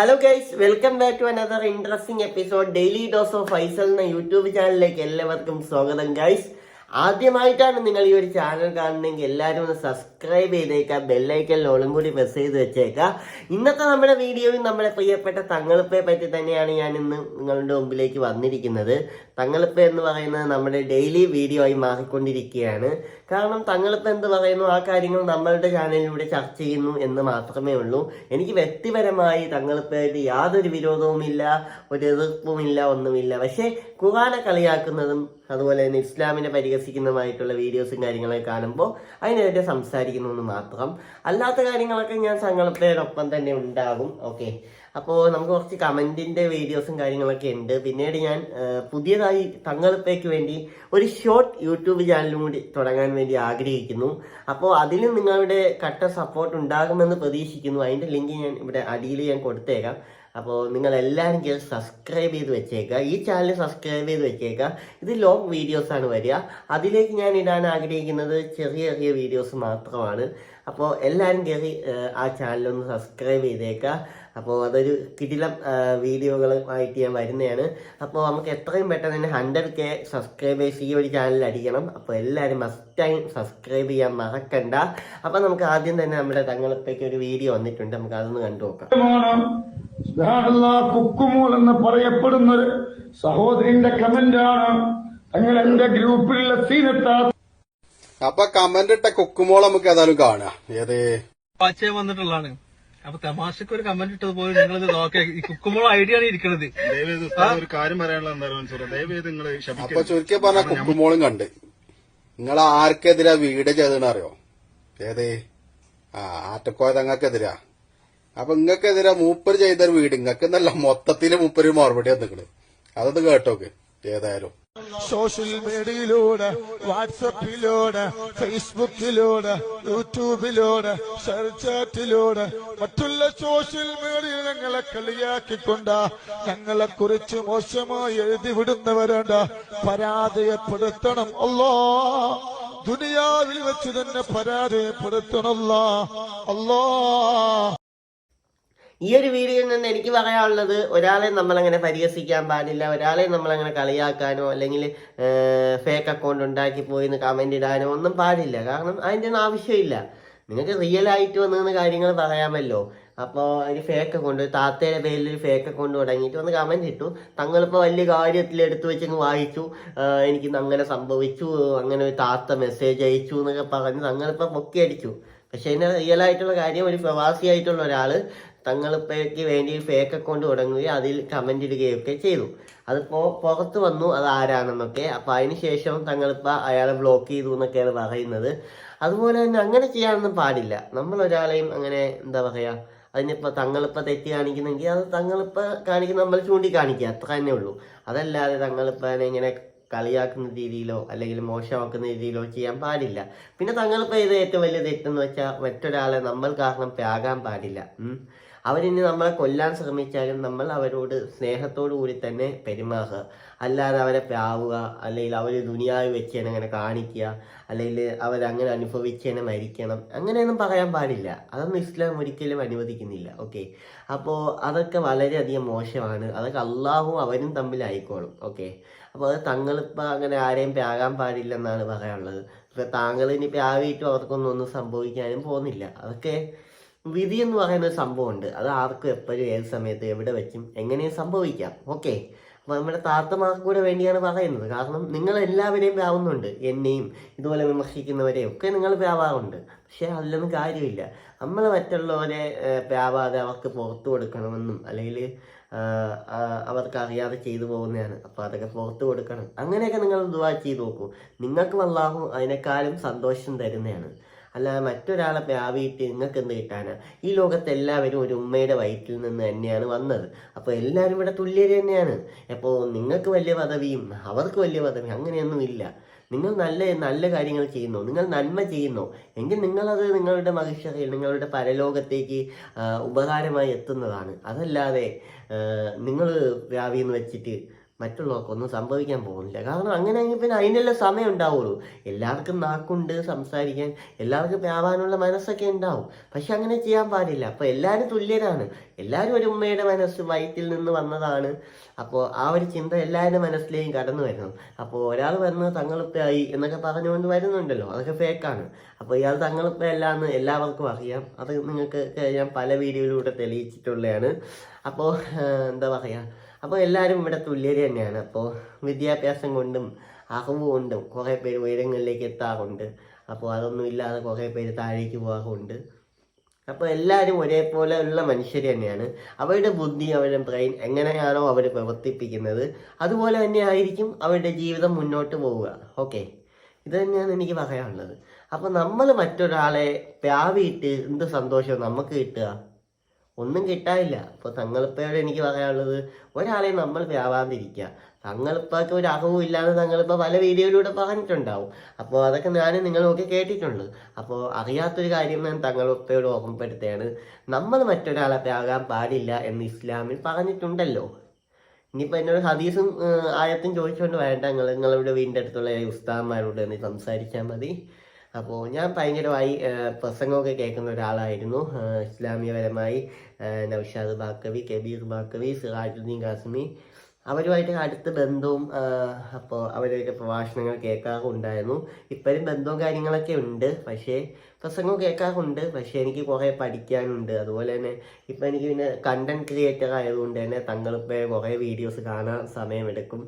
Hello guys welcome back to another interesting episode daily dose of Faisal എന്ന YouTube ചാനലിലേക്ക് എല്ലാവർക്കും സ്വാഗതം guys ആദ്യമായിട്ടാണ് നിങ്ങൾ ഈ ഒരു ചാനൽ കാണുന്നതെങ്കിൽ എല്ലാവരും ഒന്ന് സബ്സ്ക്രൈബ് ചെയ്തേക്കാം ബെല്ലൈക്കൽ ഓളും കൂടി പ്രസ് ചെയ്ത് വെച്ചേക്കാം. ഇന്നത്തെ നമ്മുടെ വീഡിയോയും നമ്മുടെ പ്രിയപ്പെട്ട തങ്ങളിപ്പയെ പറ്റി തന്നെയാണ് ഞാൻ ഇന്ന് നിങ്ങളുടെ മുമ്പിലേക്ക് വന്നിരിക്കുന്നത്. തങ്ങളിപ്പ എന്ന് പറയുന്നത് നമ്മുടെ ഡെയിലി വീഡിയോ ആയി മാറിക്കൊണ്ടിരിക്കുകയാണ്. കാരണം തങ്ങളിപ്പ എന്ത് പറയുന്നു? ആ കാര്യങ്ങൾ നമ്മളുടെ ചാനലിലൂടെ ചർച്ച ചെയ്യുന്നു എന്ന് മാത്രമേ ഉള്ളൂ. എനിക്ക് വ്യക്തിപരമായി തങ്ങളിപ്പയായിട്ട് യാതൊരു വിരോധവുമില്ല ഒരു എതിർപ്പുമില്ല ഒന്നുമില്ല. പക്ഷേ കുറാന കളിയാക്കുന്നതും അതുപോലെ തന്നെ ഇസ്ലാമിനെ പരിഹസിക്കുന്നതുമായിട്ടുള്ള വീഡിയോസും കാര്യങ്ങളൊക്കെ കാണുമ്പോൾ അതിനെതിരെ സംസാരിക്കുന്നു എന്ന് മാത്രം. അല്ലാത്ത കാര്യങ്ങളൊക്കെ ഞാൻ സങ്കല്പത്തിനൊപ്പം തന്നെ ഉണ്ടാകും. ഓക്കെ അപ്പോൾ നമുക്ക് കുറച്ച് കമന്റിന്റെ വീഡിയോസും കാര്യങ്ങളൊക്കെ ഉണ്ട്. പിന്നീട് ഞാൻ പുതിയതായി തങ്ങളിപ്പേക്ക് വേണ്ടി ഒരു ഷോർട്ട് യൂട്യൂബ് ചാനലും കൂടി തുടങ്ങാൻ വേണ്ടി ആഗ്രഹിക്കുന്നു. അപ്പോൾ അതിലും നിങ്ങളുടെ കട്ട സപ്പോർട്ട് ഉണ്ടാകുമെന്ന് പ്രതീക്ഷിക്കുന്നു. അതിന്റെ ലിങ്ക് ഞാൻ ഇവിടെ അടിയിൽ ഞാൻ കൊടുത്തേക്കാം. അപ്പോൾ നിങ്ങൾ എല്ലാവരും കയറി സബ്സ്ക്രൈബ് ചെയ്ത് വെച്ചേക്കുക ഈ ചാനൽ സബ്സ്ക്രൈബ് ചെയ്ത് വെച്ചേക്കുക ഇത് ലോങ് വീഡിയോസ് ആണ് വരിക. അതിലേക്ക് ഞാൻ ഇടാൻ ആഗ്രഹിക്കുന്നത് ചെറിയ ചെറിയ വീഡിയോസ് മാത്രമാണ്. അപ്പോൾ എല്ലാവരും കയറി ആ ചാനലൊന്ന് സബ്സ്ക്രൈബ് ചെയ്തേക്കുക അപ്പോൾ അതൊരു കിടിലം വീഡിയോകളുമായിട്ട് ഞാൻ വരുന്നതാണ്. അപ്പോൾ നമുക്ക് എത്രയും പെട്ടെന്ന് തന്നെ ഹൺഡ്രഡ് കെ സബ്സ്ക്രൈബേഴ്സ് ഈ ഒരു ചാനലിൽ അടിക്കണം. അപ്പോൾ എല്ലാവരും മസ്റ്റ് ടൈം സബ്സ്ക്രൈബ് ചെയ്യാൻ മറക്കണ്ട. അപ്പോൾ നമുക്ക് ആദ്യം തന്നെ നമ്മുടെ തങ്ങളപ്പേക്ക് ഒരു വീഡിയോ വന്നിട്ടുണ്ട്. നമുക്ക് അതൊന്ന് കണ്ടു നോക്കാം. കുക്കുമോൾ എന്ന് പറയപ്പെടുന്ന ഒരു സഹോദരിന്റെ കമന്റാണ്. തങ്ങൾ എന്റെ ഗ്രൂപ്പിലുള്ള സീനത്താ. അപ്പൊ കമന്റ് ഇട്ട കുക്കുമോൾ നമുക്ക് ഏതായാലും കാണാം. ഏത്? പച്ച വന്നിട്ടുള്ളതാണ്. അപ്പൊ തമാശക്ക് ഒരു കമന്റ് ഇട്ടത് പോലെ നിങ്ങളിത് നോക്കിയ ഈ കുക്കുമോൾ ഐഡിയ ആണ് ഇരിക്കുന്നത് ഒരു കാര്യം പറയാനുള്ള എന്താ മൻസൂർ ദയവേത് നിങ്ങൾ അപ്പൊ ചുരുക്കി പറഞ്ഞ കുക്കുമോളും കണ്ട്. നിങ്ങൾ ആർക്കെതിരാ വീട് ചെയ്തെന്ന് അറിയോ? ഏത്? ആ ആറ്റക്കോയ തങ്ങൾക്കെതിരാ. അപ്പൊ ഇങ്ങക്കെതിരെ മൂപ്പര് ചെയ്തൊരു വീട് ഇങ്ങക്ക് എന്നല്ല മൊത്തത്തിൽ മൂപ്പര് മറുപടി വന്നിക്കണ്. അതൊന്ന് കേട്ടോക്ക് ഏതായാലും. സോഷ്യൽ മീഡിയയിലൂടെ വാട്സപ്പിലൂടെ ഫേസ്ബുക്കിലൂടെ യൂട്യൂബിലൂടെ ഷെർചാറ്റിലൂടെ മറ്റുള്ള സോഷ്യൽ മീഡിയ ഞങ്ങളെ കളിയാക്കിക്കൊണ്ട് ഞങ്ങളെ കുറിച്ച് മോശമായി എഴുതി വിടുന്നവരുണ്ട് പരാജയപ്പെടുത്തണം അല്ലോ. ദുനിയാവിൽ വെച്ച് തന്നെ പരാജയപ്പെടുത്തണല്ലോ അല്ലോ. ഈ ഒരു വീഡിയോയിൽ നിന്ന് എനിക്ക് പറയാനുള്ളത് ഒരാളെ നമ്മളങ്ങനെ പരിഹസിക്കാൻ പാടില്ല ഒരാളെ നമ്മളങ്ങനെ കളിയാക്കാനോ അല്ലെങ്കിൽ ഫേക്ക് അക്കൗണ്ട് ഉണ്ടാക്കി പോയി എന്ന് കമന്റ് ഇടാനോ ഒന്നും പാടില്ല. കാരണം അതിന്റെ ഒന്നും ആവശ്യമില്ല. നിങ്ങൾക്ക് റിയൽ ആയിട്ട് വന്നിരുന്ന കാര്യങ്ങൾ പറയാമല്ലോ. അപ്പോൾ ഒരു ഫേക്ക് അക്കൗണ്ട് താത്തയുടെ പേരിൽ ഒരു ഫേക്ക് അക്കൗണ്ട് തുടങ്ങിയിട്ട് ഒന്ന് കമന്റ് ഇട്ടു. തങ്ങളിപ്പോൾ വലിയ കാര്യത്തിൽ എടുത്തു വെച്ചങ്ങ് വായിച്ചു. എനിക്ക് അങ്ങനെ സംഭവിച്ചു അങ്ങനെ ഒരു താത്ത മെസ്സേജ് അയച്ചു എന്നൊക്കെ പറഞ്ഞ് തങ്ങളിപ്പോൾ പൊക്കി അടിച്ചു പക്ഷേ എന്നെ റിയൽ ആയിട്ടുള്ള കാര്യം ഒരു പ്രവാസിയായിട്ടുള്ള ഒരാൾ തങ്ങളിപ്പയ്ക്ക് വേണ്ടി ഫേക്ക് അക്കൗണ്ട് തുടങ്ങുകയും അതിൽ കമന്റ് ഇടുകയൊക്കെ ചെയ്തു. അതിപ്പോൾ പുറത്ത് വന്നു അത് ആരാണെന്നൊക്കെ. അപ്പോൾ അതിന് ശേഷം തങ്ങളിപ്പോൾ അയാളെ ബ്ലോക്ക് ചെയ്തു എന്നൊക്കെയാണ് പറയുന്നത്. അതുപോലെ തന്നെ അങ്ങനെ ചെയ്യാനൊന്നും പാടില്ല. നമ്മൾ ഒരാളെയും അങ്ങനെ എന്താ പറയുക അതിനിപ്പോൾ തങ്ങളിപ്പോൾ തെറ്റ് കാണിക്കുന്നെങ്കിൽ അത് തങ്ങളിപ്പോൾ കാണിക്കുന്ന നമ്മൾ ചൂണ്ടിക്കാണിക്കുക. അത്ര തന്നെ ഉള്ളൂ. അതല്ലാതെ തങ്ങളിപ്പോൾ ഇങ്ങനെ കളിയാക്കുന്ന രീതിയിലോ അല്ലെങ്കിൽ മോശമാക്കുന്ന രീതിയിലോ ചെയ്യാൻ പാടില്ല പിന്നെ തങ്ങൾക്ക് ഇത് ഏറ്റവും വലിയ തെറ്റെന്ന് വെച്ചാൽ മറ്റൊരാളെ നമ്മൾ കാരണം ത്യാഗാൻ പാടില്ല. അവരിനി നമ്മളെ കൊല്ലാൻ ശ്രമിച്ചാലും നമ്മൾ അവരോട് സ്നേഹത്തോടു കൂടി തന്നെ പെരുമാറുക. അല്ലാതെ അവരെ പ്രാവുക അല്ലെങ്കിൽ അവർ ദുനിയാവ് വെച്ചേനെ അങ്ങനെ കാണിക്കുക അല്ലെങ്കിൽ അവരങ്ങനെ അനുഭവിച്ചേനെ മരിക്കണം അങ്ങനെയൊന്നും പറയാൻ പാടില്ല. അതൊന്നും ഇസ്ലാം ഒരിക്കലും അനുവദിക്കുന്നില്ല. ഓക്കെ അപ്പോൾ അതൊക്കെ വളരെയധികം മോശമാണ്. അതൊക്കെ അള്ളാഹും അവരും തമ്മിലായിക്കോളും. ഓക്കെ അപ്പോൾ അത് തങ്ങളിപ്പോൾ അങ്ങനെ ആരെയും പ്രാകാൻ പാടില്ലെന്നാണ് പറയാനുള്ളത്. ഇപ്പം താങ്കൾ ഇനി പ്രാവിയിട്ടും അവർക്കൊന്നും ഒന്നും സംഭവിക്കാനും പോകുന്നില്ല. അതൊക്കെ വിധി എന്ന് പറയുന്ന ഒരു സംഭവമുണ്ട്. അത് ആർക്കും എപ്പോഴും ഏത് സമയത്ത് എവിടെ വെച്ചും എങ്ങനെയും സംഭവിക്കാം. ഓക്കെ? അപ്പോൾ നമ്മുടെ താത്തമാർക്ക് കൂടെ വേണ്ടിയാണ് പറയുന്നത്. കാരണം നിങ്ങൾ എല്ലാവരെയും വ്യാവുന്നുണ്ട് എന്നെയും ഇതുപോലെ വിമർശിക്കുന്നവരെയും ഒക്കെ നിങ്ങൾ വ്യാവാറുണ്ട് പക്ഷേ അതിലൊന്നും കാര്യമില്ല. നമ്മൾ മറ്റുള്ളവരെ വ്യാപാതെ അവർക്ക് പുറത്തു കൊടുക്കണമെന്നും അല്ലെങ്കിൽ അവർക്ക് അറിയാതെ ചെയ്തു പോകുന്നതാണ്. അപ്പോൾ അതൊക്കെ പുറത്തു കൊടുക്കണം. അങ്ങനെയൊക്കെ നിങ്ങൾ ദുവാ ചെയ്ത് നോക്കൂ. നിങ്ങൾക്ക് വല്ലാഹും അതിനേക്കാളും സന്തോഷം തരുന്നതാണ്. അല്ലാതെ മറ്റൊരാളെ പ്രാപിയിട്ട് നിങ്ങൾക്ക് എന്ത് കിട്ടാനാ? ഈ ലോകത്ത് എല്ലാവരും ഒരു ഉമ്മയുടെ വയറ്റിൽ നിന്ന് തന്നെയാണ് വന്നത്. അപ്പോൾ എല്ലാവരും ഇവിടെ തുല്യര് തന്നെയാണ്. അപ്പോൾ നിങ്ങൾക്ക് വലിയ പദവിയും അവർക്ക് വലിയ പദവിയും അങ്ങനെയൊന്നും ഇല്ല. നിങ്ങൾ നല്ല നല്ല കാര്യങ്ങൾ ചെയ്യുന്നു. നിങ്ങൾ നന്മ ചെയ്യുന്നു. എങ്കിൽ നിങ്ങളത് നിങ്ങളുടെ മഹിഷ്യതയിൽ നിങ്ങളുടെ പരലോകത്തേക്ക് ഉപകാരമായി എത്തുന്നതാണ്. അതല്ലാതെ നിങ്ങൾ വ്യാപിയെന്ന് വെച്ചിട്ട് മറ്റുള്ളവർക്കൊന്നും സംഭവിക്കാൻ പോകുന്നില്ല. കാരണം അങ്ങനെയെങ്കിൽ പിന്നെ അതിനുള്ള സമയം ഉണ്ടാവുള്ളൂ. എല്ലാവർക്കും നാക്കുണ്ട് സംസാരിക്കാൻ. എല്ലാവർക്കും വ്യാപാരമുള്ള മനസ്സൊക്കെ ഉണ്ടാവും. പക്ഷെ അങ്ങനെ ചെയ്യാൻ പാടില്ല. അപ്പോൾ എല്ലാവരും തുല്യരാണ്. എല്ലാവരും ഒരു ഉമ്മയുടെ മനസ്സ് വയറ്റിൽ നിന്ന് വന്നതാണ്. അപ്പോൾ ആ ഒരു ചിന്ത എല്ലാവരുടെ മനസ്സിലേക്കും കടന്നു വരുന്നു. അപ്പോൾ ഒരാൾ വന്ന് തങ്ങളിപ്പായി എന്നൊക്കെ പറഞ്ഞുകൊണ്ട് വരുന്നുണ്ടല്ലോ. അതൊക്കെ ഫേക്കാണ്. അപ്പോൾ ഇയാൾ തങ്ങളിപ്പല്ല എന്ന് എല്ലാവർക്കും അറിയാം. അത് നിങ്ങൾക്ക് ഞാൻ പല വീഡിയോയിലൂടെ തെളിയിച്ചിട്ടുള്ളതാണ്. അപ്പോൾ എന്താ പറയുക അപ്പോൾ എല്ലാവരും ഇവിടെ തുല്യർ തന്നെയാണ്. അപ്പോൾ വിദ്യാഭ്യാസം കൊണ്ടും അറിവ് കൊണ്ടും കുറേ പേര് ഉയരങ്ങളിലേക്ക് എത്താറുണ്ട്. അപ്പോൾ അതൊന്നും ഇല്ലാതെ കുറേ പേര് താഴേക്ക് പോകാറുണ്ട്. അപ്പോൾ എല്ലാവരും ഒരേപോലെ ഉള്ള മനുഷ്യർ തന്നെയാണ്. അവരുടെ ബുദ്ധി അവരുടെ ബ്രെയിൻ എങ്ങനെയാണോ അവർ പ്രവർത്തിപ്പിക്കുന്നത് അതുപോലെ തന്നെ ആയിരിക്കും അവരുടെ ജീവിതം മുന്നോട്ട് പോവുക. ഓക്കെ? ഇത് തന്നെയാണ് എനിക്ക് പറയാനുള്ളത്. അപ്പോൾ നമ്മൾ മറ്റൊരാളെ പ്രാവിയിട്ട് എന്ത് സന്തോഷം നമുക്ക് കിട്ടുക? ഒന്നും കിട്ടാനില്ല. അപ്പോൾ തങ്ങളിപ്പയോട് എനിക്ക് പറയാനുള്ളത് ഒരാളെ നമ്മൾ വ്യാപാതിരിക്കുക തങ്ങളിപ്പൊക്കെ ഒരു അഹവും ഇല്ലാതെ തങ്ങളിപ്പോൾ പല വീഡിയോയിലൂടെ പറഞ്ഞിട്ടുണ്ടാവും. അപ്പോൾ അതൊക്കെ ഞാൻ നിങ്ങളൊക്കെ കേട്ടിട്ടുണ്ട്. അപ്പോൾ അറിയാത്തൊരു കാര്യം ഞാൻ തങ്ങളിപ്പയോട് ഓർമ്മപ്പെടുത്തുകയാണ്. നമ്മൾ മറ്റൊരാളെ ത്യാഗാൻ പാടില്ല എന്ന് ഇസ്ലാമിൽ പറഞ്ഞിട്ടുണ്ടല്ലോ. ഇനിയിപ്പോൾ എന്നോട് ഹദീസും ആയത്തും ചോദിച്ചുകൊണ്ട് വേണ്ട. നിങ്ങൾ നിങ്ങളുടെ വീടിന്റെ അടുത്തുള്ള ഉസ്താന്മാരോട് സംസാരിച്ചാൽ മതി. അപ്പോൾ ഞാൻ ഭയങ്കരമായി പ്രസംഗമൊക്കെ കേൾക്കുന്ന ഒരാളായിരുന്നു. ഇസ്ലാമികപരമായി നൌഷാദ് ബാക്കവി കബീർ ബാക്കവി സിറാജുദ്ദീൻ കാസ്മി അവരുമായിട്ട് അടുത്ത ബന്ധവും അപ്പോൾ അവരുടെയൊക്കെ പ്രഭാഷണങ്ങൾ കേൾക്കാറുണ്ടായിരുന്നു. ഇപ്പോഴും ബന്ധവും കാര്യങ്ങളൊക്കെ ഉണ്ട്. പക്ഷേ പ്രസംഗം കേൾക്കാറുണ്ട്. പക്ഷേ എനിക്ക് കുറേ പഠിക്കാനുണ്ട്. അതുപോലെ തന്നെ ഇപ്പം എനിക്ക് പിന്നെ കണ്ടന്റ് ക്രിയേറ്റർ ആയതുകൊണ്ട് തന്നെ തങ്ങളിപ്പോൾ കുറേ വീഡിയോസ് കാണാൻ സമയമെടുക്കും.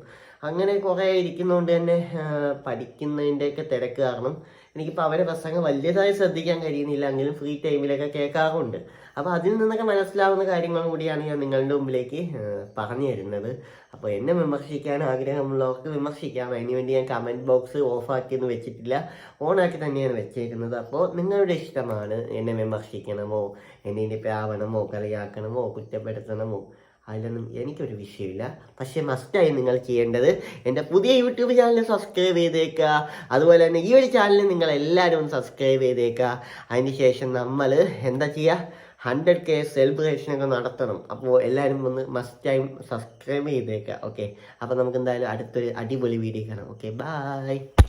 അങ്ങനെ കുറേ ഇരിക്കുന്നതുകൊണ്ട് തന്നെ പഠിക്കുന്നതിന്റെയൊക്കെ തിരക്ക് കാരണം എനിക്കിപ്പോൾ അവരെ പ്രസംഗം വലിയതായി ശ്രദ്ധിക്കാൻ കഴിയുന്നില്ല എങ്കിലും ഫ്രീ ടൈമിലൊക്കെ കേൾക്കാറുണ്ട്. അപ്പോൾ അതിൽ നിന്നൊക്കെ മനസ്സിലാവുന്ന കാര്യങ്ങളും കൂടിയാണ് ഞാൻ നിങ്ങളുടെ മുമ്പിലേക്ക് പറഞ്ഞു തരുന്നത്. അപ്പോൾ എന്നെ വിമർശിക്കാൻ ആഗ്രഹമുള്ളവർക്ക് വിമർശിക്കാം. അതിന് വേണ്ടി ഞാൻ കമന്റ് ബോക്സ് ഓഫാക്കിയെന്ന് വെച്ചിട്ടില്ല. ഓണാക്കി തന്നെയാണ് വെച്ചേക്കുന്നത്. അപ്പോൾ നിങ്ങളുടെ ഇഷ്ടമാണ് എന്നെ വിമർശിക്കണമോ? എന്നെ ഇനി പ്രാവണമോ കളിയാക്കണമോ? കുറ്റപ്പെടുത്തണമോ? അതിലൊന്നും എനിക്കൊരു വിഷയമില്ല. പക്ഷേ മസ്റ്റായി നിങ്ങൾ ചെയ്യേണ്ടത് എന്റെ പുതിയ യൂട്യൂബ് ചാനൽ സബ്സ്ക്രൈബ് ചെയ്തേക്കുക. അതുപോലെ തന്നെ ഈ ഒരു ചാനൽ നിങ്ങൾ എല്ലാവരും ഒന്ന് സബ്സ്ക്രൈബ് ചെയ്തേക്കുക. അതിന് ശേഷം നമ്മൾ എന്താ ചെയ്യുക? ഹൺഡ്രഡ് കെ സെലിബ്രേഷനൊക്കെ നടത്തണം. അപ്പോൾ എല്ലാവരും ഒന്ന് മസ്റ്റ് ടൈം സബ്സ്ക്രൈബ് ചെയ്തേക്കുക. ഓക്കെ അപ്പോൾ നമുക്ക് എന്തായാലും അടുത്തൊരു അടിപൊളി വീഡിയോ കാണാം. Okay bye